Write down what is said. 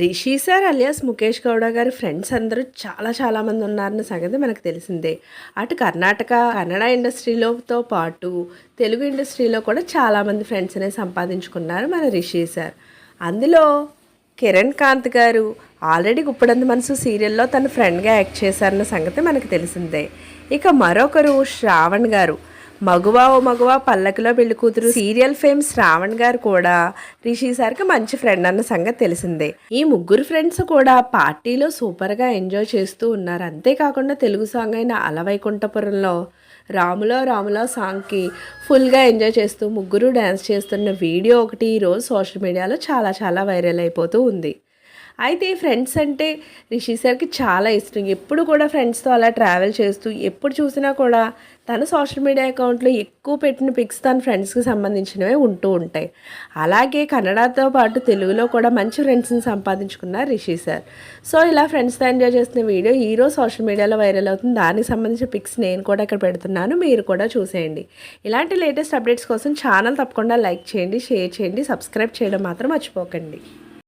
Rishi sir alias Mukesh Gowda గారి friends అందరూ చాలా చాలామంది ఉన్నారన్న సంగతి మనకు తెలిసిందే. అటు కర్ణాటక కన్నడ ఇండస్ట్రీలోతో పాటు తెలుగు ఇండస్ట్రీలో కూడా చాలామంది ఫ్రెండ్స్నే సంపాదించుకున్నారు మన రిషి సార్. అందులో కిరణ్ కాంత్ గారు ఆల్రెడీ గుప్పడంత మనసు సీరియల్లో తన ఫ్రెండ్గా యాక్ట్ చేశారన్న సంగతి మనకు తెలిసిందే. ఇక మరొకరు శ్రావణ్ గారు. మగువా ఓ మగువా పల్లకిలో పెళ్ళి కూతురు సీరియల్ ఫేమ్ శ్రావణ్ గారు కూడా రిషి సార్కి మంచి ఫ్రెండ్ అన్న సంగతి తెలిసిందే. ఈ ముగ్గురు ఫ్రెండ్స్ కూడా పార్టీలో సూపర్గా ఎంజాయ్ చేస్తూ ఉన్నారు. అంతేకాకుండా తెలుగు సాంగ్ అయిన అలవైకుంఠపురంలో రాములో రాములో సాంగ్కి ఫుల్గా ఎంజాయ్ చేస్తూ ముగ్గురు డ్యాన్స్ చేస్తున్న వీడియో ఒకటి ఈరోజు సోషల్ మీడియాలో చాలా చాలా వైరల్ అయిపోతూ ఉంది. అయితే ఫ్రెండ్స్ అంటే రిషి సార్కి చాలా ఇష్టం. ఎప్పుడు కూడా ఫ్రెండ్స్తో అలా ట్రావెల్ చేస్తూ ఎప్పుడు చూసినా కూడా తన సోషల్ మీడియా అకౌంట్లో ఎక్కువ పెట్టిన పిక్స్ తన ఫ్రెండ్స్కి సంబంధించినవే ఉంటూ ఉంటాయి. అలాగే కన్నడతో పాటు తెలుగులో కూడా మంచి ఫ్రెండ్స్ని సంపాదించుకున్నారు రిషి సార్. సో ఇలా ఫ్రెండ్స్తో ఎంజాయ్ చేస్తున్న వీడియో ఈరోజు సోషల్ మీడియాలో వైరల్ అవుతుంది. దానికి సంబంధించిన పిక్స్ నేను కూడా ఇక్కడ పెడుతున్నాను. మీరు కూడా చూసేయండి. ఇలాంటి లేటెస్ట్ అప్డేట్స్ కోసం ఛానల్ తప్పకుండా లైక్ చేయండి షేర్ చేయండి సబ్స్క్రైబ్ చేయడం మాత్రం మర్చిపోకండి.